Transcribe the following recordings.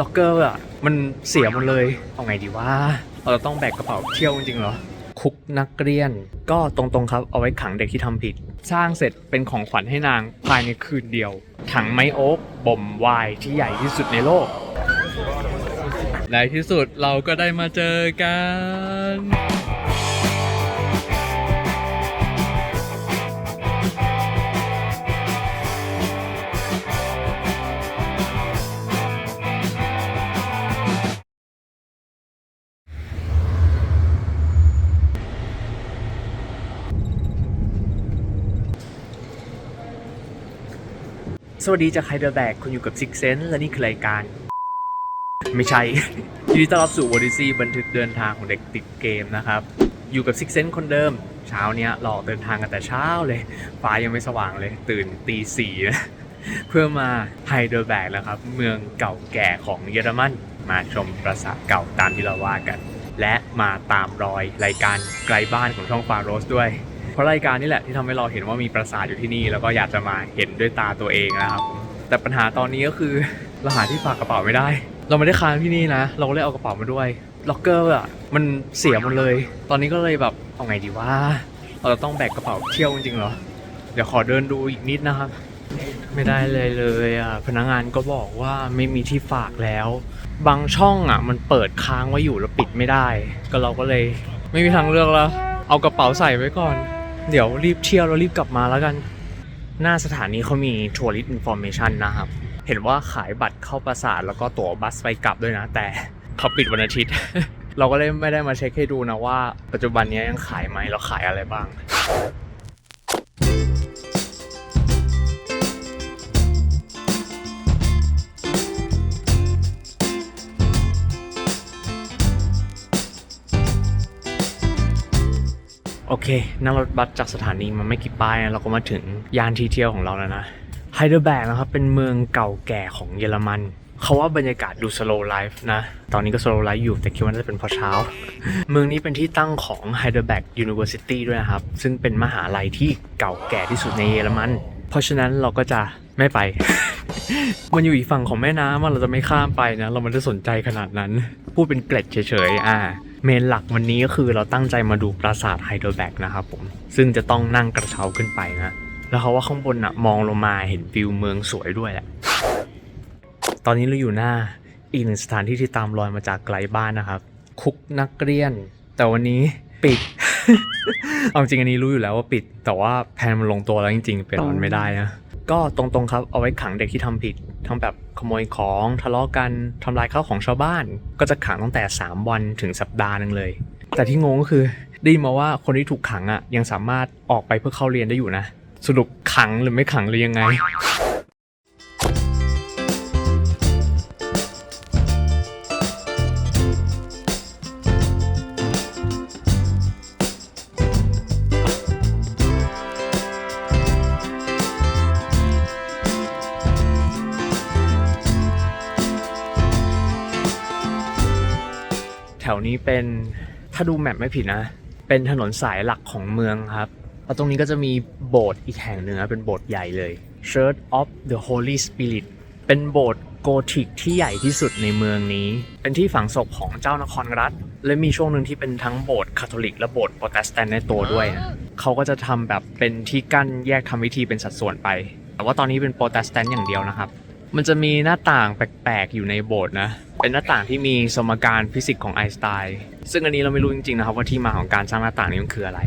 ล็อกเกอร์อะมันเสียหมดเลย เอาไงดีว่าเราจะต้องแบกกระเป๋าเที่ยวจริงๆเหรอ คุกนักเรียน ก็ตรงๆครับ เอาไว้ขังเด็กที่ทำผิด สร้างเสร็จเป็นของขวัญให้นางภายในคืนเดียว ถังไม้โอ๊กบ่มไวน์ที่ใหญ่ที่สุดในโลก ในที่สุดเราก็ได้มาเจอกัน สวัสดีจากไฮเดอร์แบกคุณอยู่กับซิกเซนและนี่คือรายการ ไม่ใช่ ยินดีต้อนรับสู่ Odyssey บันทึกเดินทางของเด็กติดเกมนะครับ อยู่กับซิกเซนคนเดิม เช้าเนี้ยเราอกเดินทางกันแต่เช้าเลยฟ้ายังไม่สว่างเลย ตื่นตีสี่นะเพื่อมาไฮเดอร์แบกแล้วครับ เมืองเก่าแก่ของเยอรมันมาชมปราสาทเก่าตามที่เราว่ากัน และมาตามรอยรายการไกลบ้านของช่องฟาโรสด้วย ราะรายการนี่แหละที่ทำให้เราเห็นว่ามีปราสาทอยู่ที่นี่ แล้วก็อยากจะมาเห็นด้วยตาตัวเองนะครับ แต่ปัญหาตอนนี้ก็คือเราหาที่ฝากกระเป๋าไม่ได้ เราไม่ได้ค้างที่นี่นะ เราเลยเอากระเป๋ามาด้วยล็อกเกอร์อะมันเสียหมดเลย ตอนนี้ก็เลยแบบเอาไงดีว่าเราจะต้องแบกกระเป๋าเที่ยวจริงๆเหรอเดี๋ยวขอเดินดูอีกนิดนะครับ ไม่ได้เลยเลยอะพนักงานก็บอกว่าไม่มีที่ฝากแล้ว บางช่องอะมันเปิดค้างไว้อยู่แล้วปิดไม่ได้ ก็เราก็เลย ไม่มีทางเลือกแล้วเอากระเป๋าใส่ไว้ก่อน เดี๋ยวรีบเที่ยวแล้วรีบกลับมาแล้วกัน หน้าสถานีเขามีทัวริสต์อินฟอร์เมชันนะครับ เห็นว่าขายบัตรเข้าปราสาทแล้วก็ตั๋วบัสไปกลับด้วยนะ แต่เขาปิดวันอาทิตย์ เราก็เลยไม่ได้มาเช็คให้ดูนะว่า ปัจจุบันนี้ยังขายไหมเราขายอะไรบ้าง โอเค นั่งรถบัสจากสถานีมาไม่กี่ป้ายนะเราก็มาถึงยานที่เที่ยวของเราแล้วนะไฮเดอร์แบกนะครับเป็นเมืองเก่าแก่ของเยอรมันเขาว่าบรรยากาศดูสโลว์ไลฟ์นะ ตอนนี้ก็สโลว์ไลฟ์อยู่แต่คิดว่าน่าจะเป็นพราะเช้า เมืองนี้เป็นที่ตั้งของไฮเดอร์แบกยูนิเวอร์ซิตี้ด้วยนะครับ ซึ่งเป็นมหาลัยที่เก่าแก่ที่สุดในเยอรมัน เพราะฉะนั้นเราก็จะไม่ไป มันอยู่อีกฝั่งของแม่น้ำเราจะไม่ข้ามไปนะ เราไม่ได้สนใจขนาดนั้น พูดเป็นเกร็ดเฉยๆ อ่า เมนหลักวันนี้ก็คือเราตั้งใจมาดูปราสาทไฮเดรแบกนะครับผม ซึ่งจะต้องนั่งกระเช้าขึ้นไปนะ แล้วเขาว่าข้างบนอะมองลงมาเห็นวิวเมืองสวยด้วยแหละ ตอนนี้เราอยู่หน้าอีกหนึ่งสถานที่ที่ตามรอยมาจากไกลบ้านนะครับ คุกนักเรียน แต่วันนี้ปิด เอาจริงอันนี้รู้อยู่แล้วว่าปิด แต่ว่าแผนมันลงตัวแล้วจริงๆเปลี่ยนมันไม่ได้นะ ก็ตรงๆครับเอาไว้ขังเด็กที่ทำผิดทั้งแบบ ขโมยของทะเลาะกันทำลายข้าวของชาวบ้าน ก็จะขังตั้งแต่ 3 วันถึงสัปดาห์หนึงเลย แต่ที่งงก็คือได้มาว่าคนที่ถูกขังอะยังสามารถออกไปเพื่อเข้าเรียนได้อยู่นะ สรุปขังหรือไม่ขังหรือยังไง วนี้เป็นถ้าดูแมปไม่ผิดนะ เป็นถนนสายหลักของเมืองครับแล้วตรงนี้ก็จะมีโบสถ์อีกแห่งหนึ่งนะเป็นโบสถ์ใหญ่เลย Church of the Holy Spirit เป็นโบสถ์โกธิกที่ใหญ่ที่สุดในเมืองนี้ เป็นที่ฝังศพของเจ้านครรัฐ และมีช่วงหนึ่งที่เป็นทั้งโบสถ์คาทอลิกและโบสถ์โปรเตสแตนต์ในตัวด้วยนะเขาก็จะทำแบบเป็นที่กั้นแยกทำพิธีเป็นสัดส่วนไป แต่ว่าตอนนี้เป็นโปรเตสแตนต์อย่างเดียวนะครับ มันจะมีหน้าต่างแปลกๆ อยู่ในโบสถ์นะ เป็นหน้าต่างที่มีสมการฟิสิกส์ของไอน์สไตน์ซึ่งอันนี้เราไม่รู้จริงๆนะครับว่าที่มาของการสร้างหน้าต่างนี้มันคืออะไร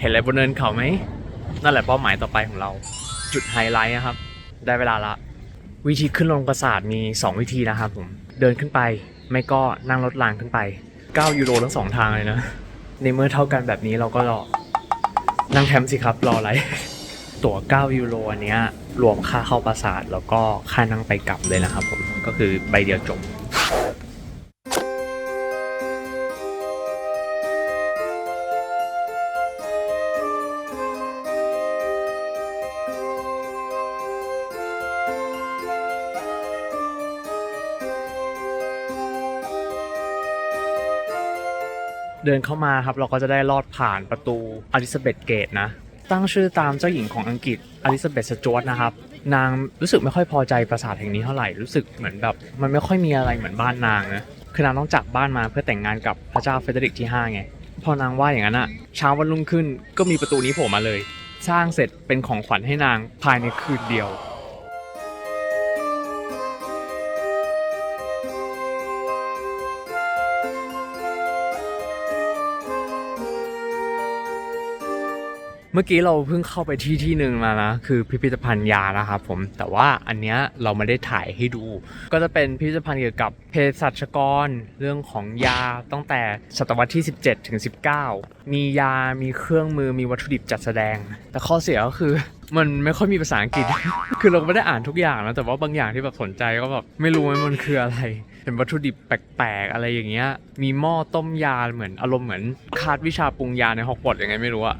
เห็นอะไรบนเนินเขาไหม นั่นแหละเป้าหมายต่อไปของเรา จุดไฮไลท์นะครับ ได้เวลาละ วิธีขึ้นลงปราสาทมี 2 วิธีนะครับผม เดินขึ้นไป ไม่ก็นั่งรถรางขึ้นไป 9 ยูโรทั้งสองทางเลยนะ ในเมื่อเท่ากันแบบนี้เราก็รอ นั่งแคมป์สิครับ รออะไร ตั๋ว 9 ยูโรอันเนี้ยรวมค่าเข้าปราสาทแล้วก็ค่านั่งไปกลับเลยนะครับผม ก็คือใบเดียวจบ เดินเข้ามาครับเราก็จะได้ลอดผ่านประตูอลิซาเบธเกตนะ ตั้งชื่อตามเจ้าหญิงของอังกฤษอลิซาเบธสจวตนะครับ นางรู้สึกไม่ค่อยพอใจปราสาทแห่งนี้เท่าไหร่รู้สึกเหมือนแบบ มันไม่ค่อยมีอะไรเหมือนบ้านนางนะคือนางต้องจากบ้านมาเพื่อแต่งงานกับพระเจ้าเฟเดริกที่ 5 ไง พอนางว่าอย่างนั้นอะเช้าวันรุ่งขึ้นก็มีประตูนี้โผล่มาเลย สร้างเสร็จเป็นของขวัญให้นางภายในคืนเดียว มื่อกี้เราเพิ่งเข้าไปที่ที่หนึ่งมานะคือพิพิธภัณฑ์ยานะครับผมแต่ว่าอันเนี้ยเราไม่ได้ถ่ายให้ดู ก็จะเป็นพิพิธภัณฑ์เกี่ยวกับเภสัชกร เรื่องของยาตั้งแต่ศตวรรษที่ 17ถึง19 มียามีเครื่องมือมีวัตถุดิบจัดแสดง แต่ข้อเสียก็คือมันไม่ค่อยมีภาษาอังกฤษ คือเราไม่ได้อ่านทุกอย่างนะ แต่ว่าบางอย่างที่แบบสนใจก็แบบไม่รู้ว่ามันคืออะไรเป็นวัตถุดิบแปลกๆ อะไรอย่างเงี้ย มีหม้อต้มยาเหมือนอารมณ์เหมือนคาดวิชาปรุงยาในฮอกวอตส์ยังไงไม่รู้อะ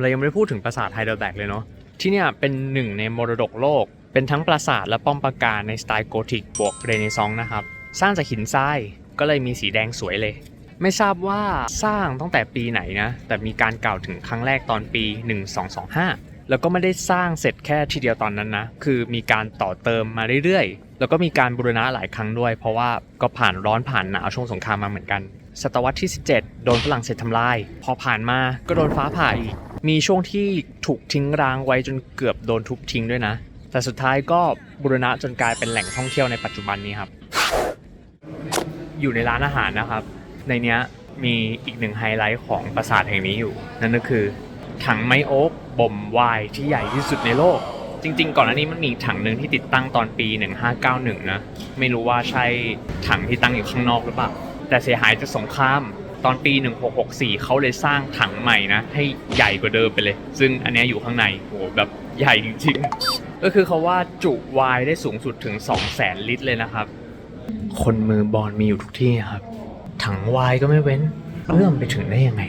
เรายังไม่ได้พูดถึงปราสาทไฮเดลแบกเลยเนาะที่เนี่ยเป็นหนึ่งในมรดกโลก เป็นทั้งปราสาทและป้อมปราการในสไตล์โกธิกบวกเรเนซองส์นะครับ สร้างจากหินทรายก็เลยมีสีแดงสวยเลย ไม่ทราบว่าสร้างตั้งแต่ปีไหนนะ แต่มีการกล่าวถึงครั้งแรกตอนปี 1225 แล้วก็ไม่ได้สร้างเสร็จแค่ทีเดียวตอนนั้นนะ คือมีการต่อเติมมาเรื่อยๆ แล้วก็มีการบูรณะหลายครั้งด้วย เพราะว่าก็ผ่านร้อนผ่านหนาวช่วงสงครามมาเหมือนกัน ศตวรรษที่ 17 โดนฝรั่งเศสทำลาย พอผ่านมาก็โดนฟ้าผ่าอีก มีช่วงที่ถูกทิ้งร้างไว้จนเกือบโดนทุบทิ้งด้วยนะ แต่สุดท้ายก็บูรณะจนกลายเป็นแหล่งท่องเที่ยวในปัจจุบันนี้ครับ อยู่ในร้านอาหารนะครับ ในเนี้ยมีอีกหนึ่งไฮไลท์ของปราสาทแห่งนี้อยู่ นั่นก็คือ ถังไม้โอ๊กบ่มไวน์ที่ใหญ่ที่สุดในโลก จริง ๆ ก่อนหน้านี้มันมีถังหนึ่งที่ติดตั้งตอนปี 1591 นะ ไม่รู้ว่าใช่ถังที่ตั้งอยู่ข้างนอกหรือเปล่า แต่เสียหายจากสงคราม ตอนปี 1664 เขาเลยสร้างถังใหม่นะ ให้ใหญ่กว่าเดิมไปเลย ซึ่งอันนี้อยู่ข้างในโหแบบใหญ่จริงๆ ก็คือเขาว่าจุไวน์ได้สูงสุดถึง 200,000 ลิตรเลยนะครับ คนมือบอลมีอยู่ทุกที่ครับ ถังไวน์ก็ไม่เว้นเอื้อมไปถึงได้ยังไง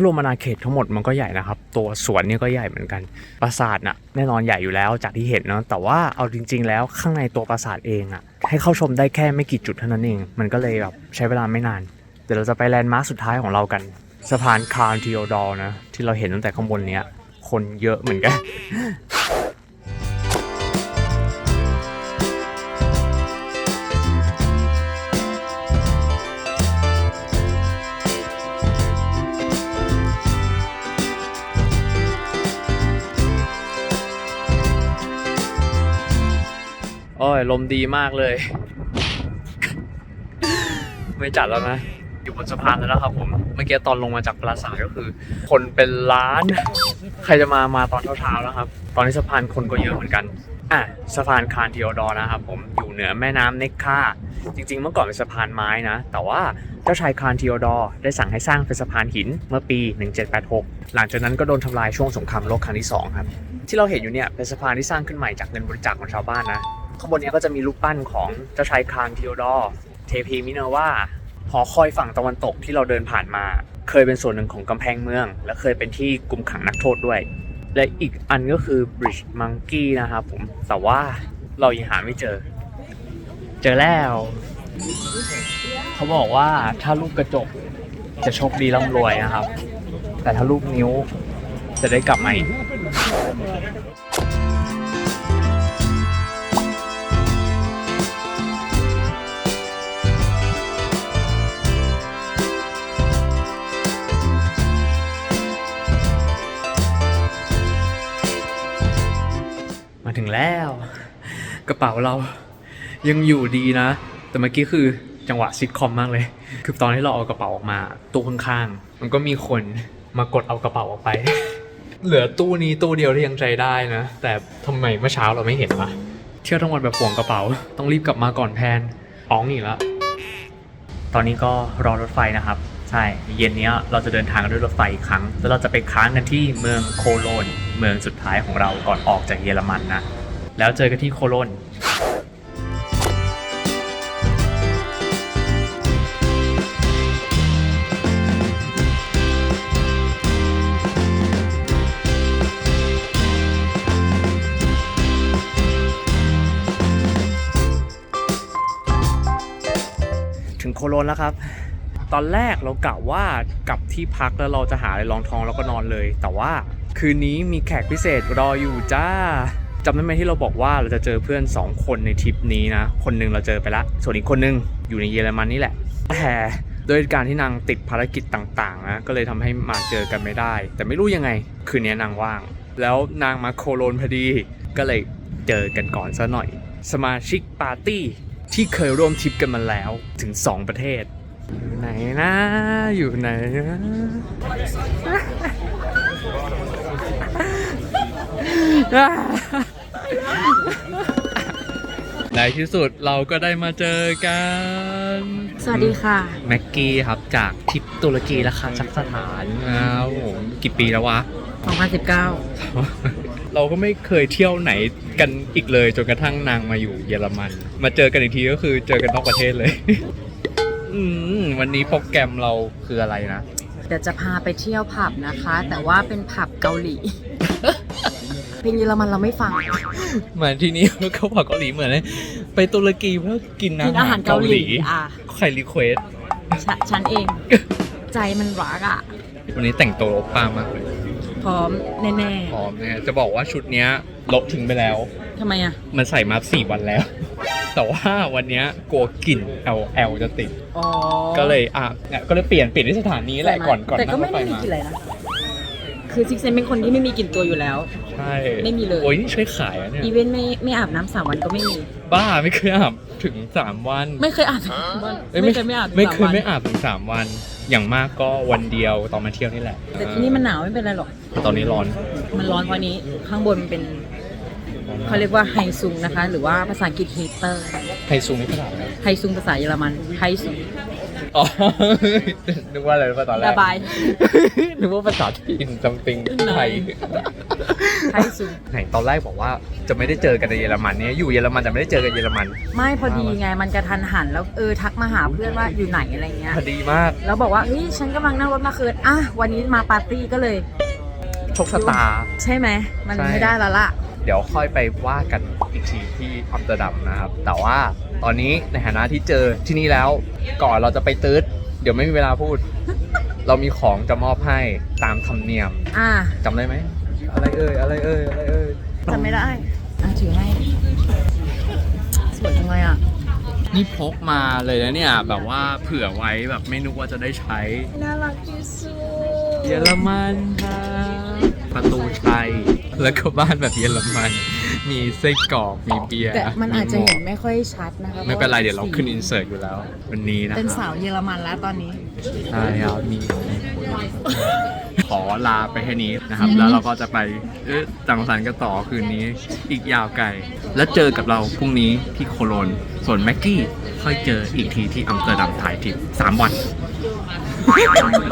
ารวมอาณาเขตทั้งหมดมันก็ใหญ่นะครับ ตัวสวนนี่ก็ใหญ่เหมือนกัน ปราสาทน่ะแน่นอนใหญ่อยู่แล้วจากที่เห็นเนาะแต่ว่าเอาจริง ๆ แล้วข้างในตัวปราสาทเองอะให้เข้าชมได้แค่ไม่กี่จุดเท่านั้นเอง มันก็เลยแบบใช้เวลาไม่นาน เดี๋ยวเราจะไปแลนด์มาร์คสุดท้ายของเรากัน สะพานคาร์ทิโอดอร์นะที่เราเห็นตั้งแต่ข้างบนเนี้ยคนเยอะเหมือนกัน โอ้ย ลมดีมากเลย ไม่จัดแล้วนะ อยู่บนสะพานแล้วครับผม เมื่อกี้ตอนลงมาจากปราสาทก็คือ คนเป็นล้าน ใครจะมา มาตอนเช้าๆแล้วครับ ตอนนี้สะพานคนก็เยอะเหมือนกัน อะ สะพานคานทิโอดอนะครับผม อยู่เหนือแม่น้ำเน็กคาจริง ๆ เมื่อก่อนเป็นสะพานไม้นะ แต่ว่าเจ้าชายคานทิโอดอได้สั่งให้สร้างเป็นสะพานหินเมื่อปี 1786 หลังจากนั้นก็โดนทำลายช่วงสงครามโลกครั้งที่สองครับ ที่เราเห็นอยู่เนี่ยเป็นสะพานที่สร้างขึ้นใหม่จากเงินบริจาคของชาวบ้านนะ ข้างบนนี้ก็จะมีรูปปั้นของเจ้าชายคางทิโอดอร์เทพีมิเนอร์ว่าหอคอยฝั่งตะวันตกที่เราเดินผ่านมา เคยเป็นส่วนหนึ่งของกำแพงเมือง และเคยเป็นที่กุมขังนักโทษด้วย และอีกอันก็คือ Bridge Monkey นะครับผมแต่ว่าเรายังหาไม่เจอ เจอแล้ว เขาบอกว่าถ้ารูปกระจกจะโชคดีร่ำรวยนะครับ แต่ถ้ารูปนิ้วจะได้กลับมาอีก ถึงแล้ว กระเป๋าเรายังอยู่ดีนะ แต่เมื่อกี้คือจังหวะซิทคอมมากเลย คือตอนที่เราเอากระเป๋าออกมาตู้ข้างๆ มันก็มีคนมากดเอากระเป๋าออกไป เหลือตู้นี้ตู้เดียวที่ยังใจได้นะ แต่ทำไมเมื่อเช้าเราไม่เห็นวะเที่ยวทั้งวันแบบห่วงกระเป๋า ต้องรีบกลับมาก่อนแพนอ๋องอีกแล้วตอนนี้ก็รอรถไฟนะครับ ใช่เย็นนี้เราจะเดินทางด้วยรถไฟอีกครั้ง แล้วเราจะไปค้างกันที่เมืองโคโลน เมืองสุดท้ายของเราก่อนออกจากเยอรมันนะ แล้วเจอกันที่โคโลนถึงโคโลนแล้วครับ ตอนแรกเรากะว่ากลับที่พักแล้วเราจะหาอะไรรองท้องแล้วก็นอนเลย แต่ว่าคืนนี้มีแขกพิเศษรออยู่จ้าจำได้ไหมที่เราบอกว่าเราจะเจอเพื่อน 2 คนในทริปนี้นะ คนหนึ่งเราเจอไปละส่วนอีกคนนึงอยู่ในเยอรมันนี่แหละแต่ด้วยการที่นางติดภารกิจต่างๆนะก็เลยทำให้มาเจอกันไม่ได้ แต่ไม่รู้ยังไง คืนนี้นางว่าง แล้วนางมาโคโลนพอดี ก็เลยเจอกันก่อนซะหน่อย สมาชิกปาร์ตี้ที่เคยร่วมทริปกันมาแล้วถึง 2 ประเทศ อยู่ไหนนะ อยู่ไหนนะในที่สุดเราก็ได้มาเจอกัน สวัสดีค่ะ แม็กกี้ครับจากทริปตุรกีและคาซัคสถานอ้าวผมกี่ปีแล้ววะ 2019 เราก็ไม่เคยเที่ยวไหนกันอีกเลยจนกระทั่งนางมาอยู่เยอรมัน มาเจอกันอีกทีก็คือเจอกันนอกประเทศเลย อืม วันนี้โปรแกรมเราคืออะไรนะ เดี๋ยวจะพาไปเที่ยวผับนะคะ แต่ว่าเป็นผับเกาหลี เพลงเยอรมันเราไม่ฟัง เหมือนที่นี้เขาบอกเกาหลีเหมือนเลยไปตุรกีเพื่อกินกินอาอาหาหารรเกาเกาหหลีลีอะ ใครรีเควสฉะฉันเอง ใจมันรักอะ วันนี้แต่งตัวโอป้ามากเลย พร้อมแน่พร้อมนะฮะจะบอกว่าชุดเนี้ยลบทิ้งไปแล้ว ๆทำไมอะ มันใส่มาสี่วันแล้ว แต่ว่าวันเนี้ยกลัวกลิ่น L L จะติด อ๋อก็เลยอะเนี่ยก็เลยเปลี่ยนเปลี่ยนที่สถานีแหละก่อนก่อนแต่ก็นั่งรไม่ถไฟได้มีมากลิ่นอะไรนะคือซิกเซนเป็นคนที่ไม่มีกลิ่นตัวอยู่แล้ว ใช่ไม่มีเลย โอ้ยนี่ช่วยขายอะเนี่ย อีเวนต์ไม่ไม่อาบน้ำสามวันก็ไม่มี บ้าไม่เคยอาบถึงสามวันไม่เคยอาบวันอ้ไม่เคยไม่อาบไม่สาเคยวันไม่อาบถึงสามวัน อย่างมากก็วันเดียวตอนมาเที่ยวนี่แหละแต่ที่นี่มันหนาวไม่เป็นไรหรอก ตอนนี้ร้อน มันร้อนเพราะนี้ข้างบนมันเป็นเขาเรียกว่าไฮซุงนะคะ หรือว่าภาษาอังกฤษฮีเตอร์ไทซูไม่ขนาดนั้นไฮซุงภาษาเยอรมันไฮซุง อ๋อนึกว่าอะไรภาษาแรกระบาย นึกว่าภาษาจีนซัมติงไทยไฮซุงไหนตอนแรกบอกว่าจะไม่ได้เจอกันในเยอรมันเนี่ยอยู่เยอรมันแต่ไม่ได้เจอกันเยอรมัน ไม่พอดีไงมันกระทันหันแล้วเออทักมาหาเพื่อนว่าอยู่ไหนอะไรเงี้ยพอดีมาก แล้วบอกว่าเฮ้ยฉันกำลังนั่งรถมาคืนอะวันนี้มาปาร์ตี้ก็เลยโชคชะตา ใช่ไหมมันใช่ไม่ได้และล่ะ เดี๋ยวค่อยไปว่ากันอีกทีที่อัมสเตอร์ดัมนะครับ แต่ว่าตอนนี้ในฐานะที่เจอที่นี่แล้ว ก่อนเราจะไปตืดเดี๋ยวไม่มีเวลาพูด เรามีของจะมอบให้ตามธรรมเนียมอะจำได้ไหมอะไรเอ่ยอะไรเอ่ยอะไรเอ่ยจำไม่ได้อะถือให้สวยจังเลยอะนี่พกมาเลยนะเนี่ยแบบว่าเผื่อไว้แบบไม่นึกว่าจะได้ใช้น่ารักที่สุดเยอรมันค่ะประตูชัย แล้วก็บ้านแบบเยอรมัน มีไส้กรอกมีเบียร์แต่มันอาจจะหมเห็กนไม่ค่อยชัดนะคะไม่เป็นไรพาะเดี๋ยวเราขึ้นอินเสิร์ตอยู่แล้ว วันนี้นะเป็นคสารับวเยอรมันแล้วตอนนี้ใช่ครับมีขอลาไปแค่นี้นะครับ แล้วเราก็จะไปเอ๊ะจังสรรค์กันต่อคืนนี้ อีกยาวไกล แล้วเจอกับเราพรุ่งนี้ที่โคโลน ส่วนแม็กกี้ค่อยเจออีกทีที่อัมสเตอร์ดัมถ่ายทริปสามวัน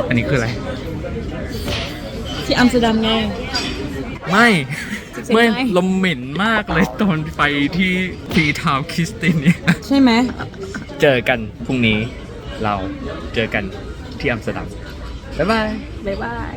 อันนี้คืออะไร ที่อัมสเตอร์ดัมไง ไม่เสียงไม่ไงลมเหม็นมากเลยตอนไปที่ทีทาวคิสตินเนี่ยใช่ไหม เจอกันพรุ่งนี้เราเจอกันที่อัมสเตอร์ดัมบ๊ายบาย บ๊ายบาย